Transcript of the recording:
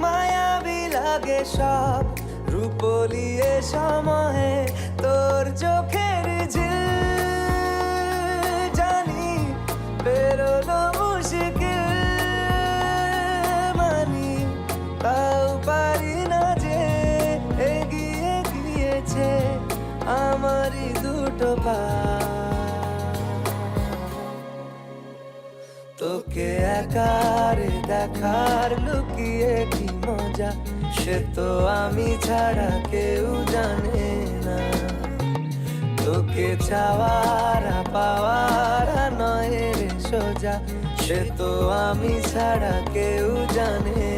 মায়াবী লাগে সব। রূপলিয়ে সময়ে তোর চোখের ঝিল। জানি বেরোনো মুশকিল। মানি তাও পারি না যে এগিয়ে গিয়েছে। আমারই দুটো পা। তোকে একার দেখার লুকিয়ে কি মজা? সে তো আমি ছাড়া কেউ জানে না। তোকে চাওয়ার পাওয়ার নয় রে সোজা। সে তো আমি ছাড়া কেউ জানে